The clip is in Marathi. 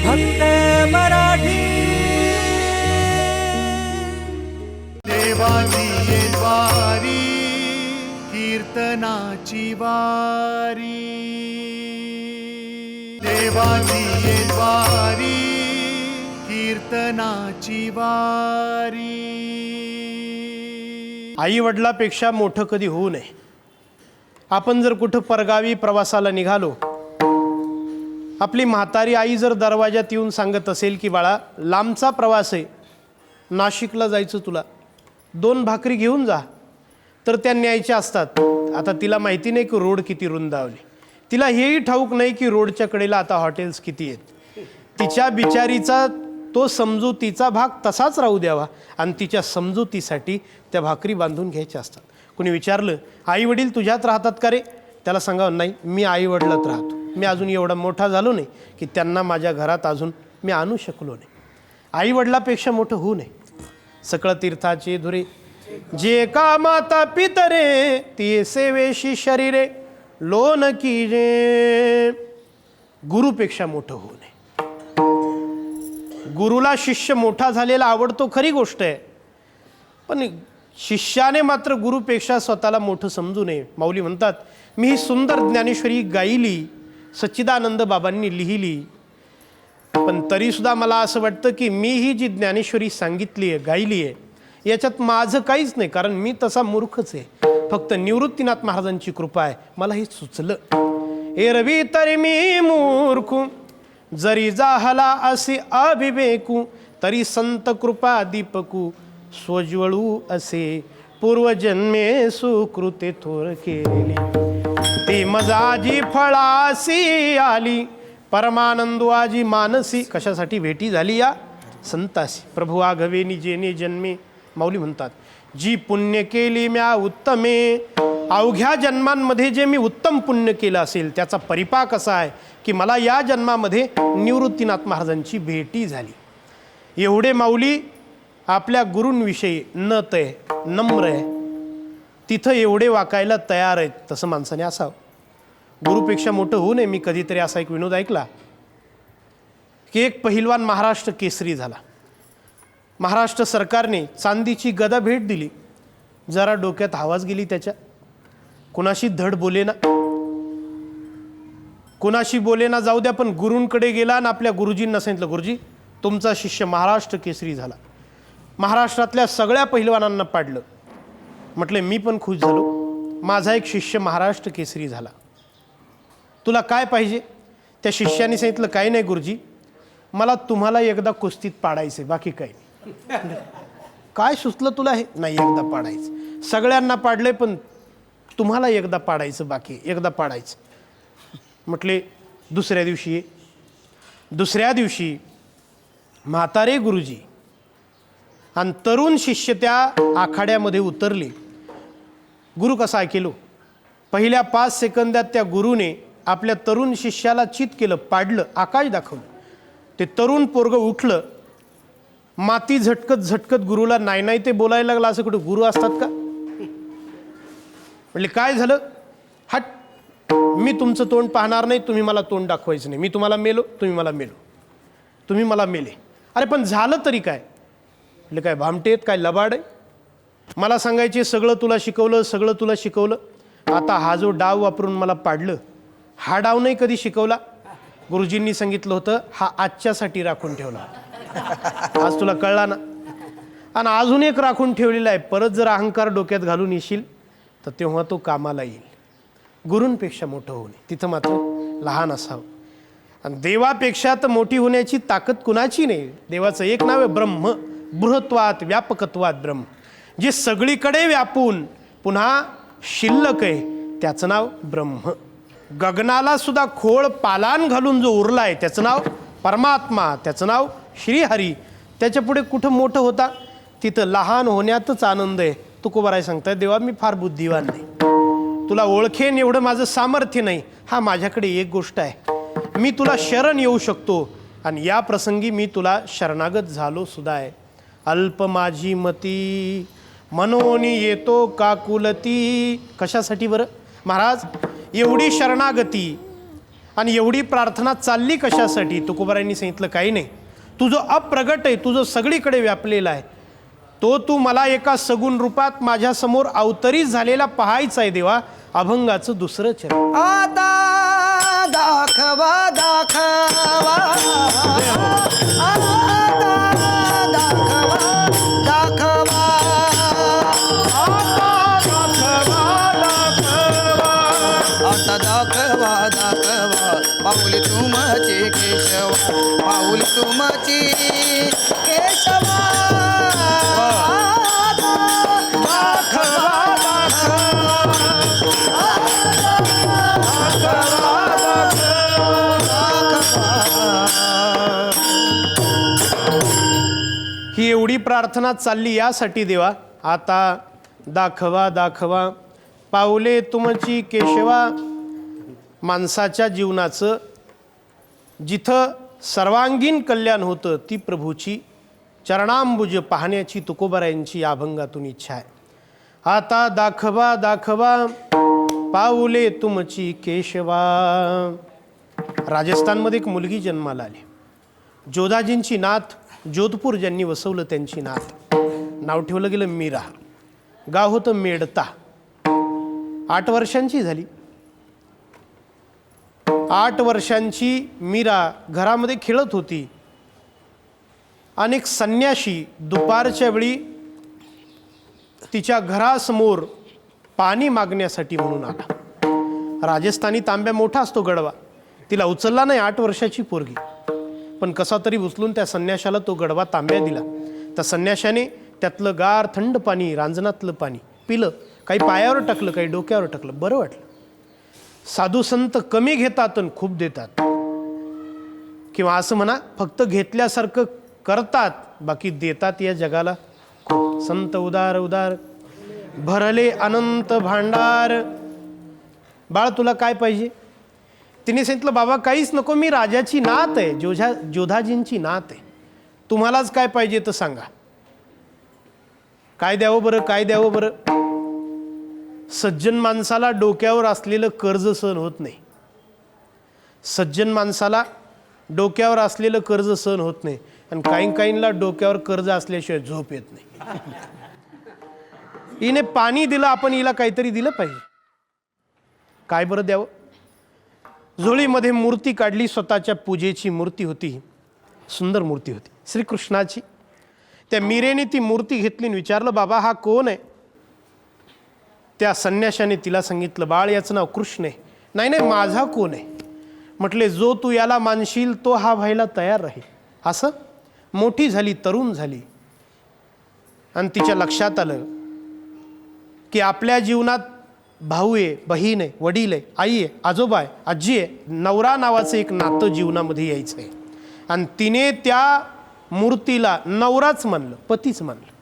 फक्त मराठी. देवाची ये द्वारी कीर्तनाची वारी. देवाची ये द्वारी कीर्तनाची वारी. आई वडिलापेक्षा मोठं कधी होऊ नये. आपण जर कुठं परगावी प्रवासाला निघालो आपली म्हातारी आई जर दरवाजात येऊन सांगत असेल की बाळा लांबचा प्रवास आहे. नाशिकला जायचं तुला. दोन भाकरी घेऊन जा. तर त्या न्यायच्या असतात. आता तिला माहिती नाही की रोड किती रुंदावली. तिला हेही ठाऊक नाही की रोडच्या कडेला आता हॉटेल्स किती आहेत. तिच्या बिचारीचा तो समजुतीचा भाग तसाच राहू द्यावा आणि तिच्या समजुतीसाठी त्या भाकरी बांधून घ्यायच्या असतात. कुणी विचारलं आई वडील तुझ्यात राहतात का रे? त्याला सांगावं नाही मी आई वडिलात राहतो. मी अजून एवढा मोठा झालो नाही की त्यांना माझ्या घरात अजून मी आणू शकलो नाही. आई वडिलापेक्षा मोठं होऊ नये. सकळ तीर्थाचे धुरे. जे का माता पितरे ती सेवेशी शरीरे लोन की जे गुरुपेक्षा मोठं होऊ नये. गुरुला शिष्य मोठा झालेला आवडतो खरी गोष्ट आहे. पण शिष्याने मात्र गुरुपेक्षा स्वतःला मोठं समजू नये. माऊली म्हणतात मी ही सुंदर ज्ञानेश्वरी गायली सच्चिदानंद बाबांनी लिहिली. पण तरीसुद्धा मला असं वाटतं की मी ही जी ज्ञानेश्वरी सांगितली आहे गायली आहे याच्यात माझं काहीच नाही. कारण मी तसा मूर्खच आहे. फक्त निवृत्तीनाथ महाराजांची कृपा आहे. मला हे सुचलं. एरवी तरी मी मूर्ख. जरी जाहला असे अभिवेकू तरी संत कृपा दीपकू. स्वज्वळू असे पूर्वजन्मे सुकृते थोर केली. ती मजाजी फळासी आली. परमानंदुआजी मानसी कशासाठी भेटी झाली या? संतासी. प्रभू आघवेनी जेने जन्मे. माऊली म्हणतात जी पुण्य केली म्या उत्तमे. अवघ्या जन्मांमध्ये जे मी उत्तम पुण्य केलं असेल त्याचा परिपाक असा आहे की मला या जन्मामध्ये निवृत्तीनाथ महाराजांची भेटी झाली. एवढे माऊली आपल्या गुरूंविषयी नत आहे नम्र आहे. तिथं एवढे वाकायला तयार आहेत तसं माणसाने असावं. गुरुपेक्षा मोठं होऊ नये. मी कधीतरी असा एक विनोद ऐकला की एक पहिलवान महाराष्ट्र केसरी झाला. महाराष्ट्र सरकारने चांदीची गदा भेट दिली. जरा डोक्यात आवाज गेली त्याच्या. कुणाशी धड बोलेना कुणाशी बोले ना जाऊ द्या पण गुरूंकडे गेला आणि आपल्या गुरुजींना सांगितलं गुरुजी तुमचा शिष्य महाराष्ट्र केसरी झाला. महाराष्ट्रातल्या सगळ्या पहिलवानांना पाडलं. म्हटले मी पण खुश झालो. माझा एक शिष्य महाराष्ट्र केसरी झाला. तुला काय पाहिजे? त्या शिष्याने सांगितलं काही नाही गुरुजी मला तुम्हाला एकदा कुस्तीत पाडायचे बाकी काही नाही. काय सुचलं तुला हे? नाही एकदा पाडायचं. सगळ्यांना पाडलंय पण तुम्हाला एकदा पाडायचं बाकी एकदा पाडायचं. म्हटले दुसऱ्या दिवशी. दुसऱ्या दिवशी म्हातारे गुरुजी आणि तरुण शिष्य त्या आखाड्यामध्ये उतरले. गुरु कसा ऐकेलो? पहिल्या पाच सेकंदात त्या गुरुने आपल्या तरुण शिष्याला चित केलं पाडलं आकाश दाखवलं. ते तरुण पोरग उठलं माती झटकत झटकत गुरुला नाही नाही ते बोलायला लागलं असं कुठं गुरु असतात का? म्हणले काय झालं? हट. मी तुमचं तोंड पाहणार नाही तुम्ही मला तोंड दाखवायचं नाही. मी तुम्हाला मेलो तुम्ही मला मेलो. तुम्ही मला मेले. अरे पण झालं तरी काय? म्हणजे काय भामटेत काय लबाड आहे? मला सांगायचे सगळं तुला शिकवलं सगळं तुला शिकवलं. आता हा जो डाव वापरून मला पाडलं हा डाव नाही कधी शिकवला? गुरुजींनी सांगितलं होतं हा आजच्यासाठी राखून ठेवला. आज तुला कळला ना? आणि अजून एक राखून ठेवलेला आहे परत जर अहंकार डोक्यात घालून येशील तर तेव्हा तो कामाला येईल. गुरूंपेक्षा मोठं होऊ नये. तिथं मात्र लहान असावं. आणि देवापेक्षा तर मोठी होण्याची ताकद कुणाची नाही? देवाचं एक नाव आहे ब्रह्म. बृहत्वात व्यापकत्वात ब्रह्म. जे सगळीकडे व्यापून पुन्हा शिल्लक आहे त्याचं नाव ब्रह्म. गगनाला सुद्धा खोळ पालान घालून जो उरला आहे त्याचं नाव परमात्मा त्याचं नाव श्रीहरी. त्याच्या पुढे कुठं मोठं होता? तिथं लहान होण्यातच आनंद आहे. तुकोबाराय सांगताय देवा मी फार बुद्धिवान नाही तुला ओळखेन एवढं माझं सामर्थ्य नाही. हा माझ्याकडे एक गोष्ट आहे. मी तुला शरण येऊ शकतो आणि या प्रसंगी मी तुला शरणागत झालो सुद्धा आहे. अल्प माझी मती मनोनी येतो काकुलती. कशासाठी बरं? महाराज एवढी शरणागती आणि एवढी प्रार्थना चालली कशासाठी? तुकोबारायांनी सांगितलं काही नाही. तुझं अप्रगट आहे तुझं सगळीकडे व्यापलेलं आहे. तो तू मला एका सगुण रूपात माझ्यासमोर अवतरित झालेला पाहायचा आहे देवा अभंगाचं दुसरं चरण. आता दाखवा दाखवा. दाखवा दाखवा तुमची केशवा पाऊल तुमची केशवा. ही एवढी प्रार्थना चालली यासाठी देवा आता दाखवा दाखवा. पावले तुमची केशवा माणसाच्या जीवनाचं जिथं सर्वांगीण कल्याण होतं ती प्रभूची चरणांबुज पाहण्याची तुकोबरायांची या अभंगातून इच्छा आहे. आता दाखवा दाखवा पाऊले तुमची केशवा. राजस्थानमध्ये एक मुलगी जन्माला आली. जोधाजींची नाथ जोधपूर ज्यांनी वसवलं त्यांची नाथ नाव ठेवलं गेलं मीरा. गाव होतं मेडता. आठ वर्षांची झाली. आठ वर्षांची मीरा घरामध्ये खेळत होती. अनेक संन्याशी दुपारच्या वेळी तिच्या घरासमोर पाणी मागण्यासाठी म्हणून आला. राजस्थानी तांब्या मोठा असतो गडवा. तिला उचलला नाही आठ वर्षाची पोरगी. पण कसा तरी उचलून त्या संन्याशाला तो गडवा तांब्या दिला. त्या संन्याशाने त्यातलं गार थंड पाणी रांजणातलं पाणी पिलं. काही पायावर टाकलं काही डोक्यावर टाकलं. बरं वाटलं. साधू संत कमी घेतात आणि खूप देतात. किंवा असं म्हणा फक्त घेतल्यासारखं करतात बाकी देतात या जगाला. खूप संत उदार उदार. भरले अनंत भांडार. बाळ तुला काय पाहिजे? तिने सांगितलं बाबा काहीच नको मी राजाची नात आहे जोझा जोधाजींची नात आहे. तुम्हालाच काय पाहिजे तर सांगा. काय द्यावं बरं? काय द्यावं बरं? सज्जन माणसाला डोक्यावर असलेलं कर्ज सहन होत नाही. सज्जन माणसाला डोक्यावर असलेलं कर्ज सहन होत नाही आणि काही काहींना डोक्यावर कर्ज असल्याशिवाय झोप येत नाही. हिने पाणी दिलं आपण हिला काहीतरी दिलं पाहिजे. काय बरं द्यावं? झोळीमध्ये मूर्ती काढली स्वतःच्या पूजेची मूर्ती होती. सुंदर मूर्ती होती. श्रीकृष्णाची. त्या मीरेने ती मूर्ती घेतली आणि विचारलं बाबा हा कोण आहे? त्या संन्याशाने तिला सांगितलं बाळ याचं नाव कृष्ण आहे. नाही नाही माझा कोण आहे? म्हटले जो तू याला मानशील तो हा व्हायला तयार राहील. असं? मोठी झाली तरुण झाली. आणि तिच्या लक्षात आलं की आपल्या जीवनात भाऊ आहे बहीण आहे वडील आहे आई आहे आजोबा आहे आजी आहे नवरा नावाचं एक नातं जीवनामध्ये यायचं आहे. आणि तिने त्या मूर्तीला नवराच मानलं पतीच मानलं.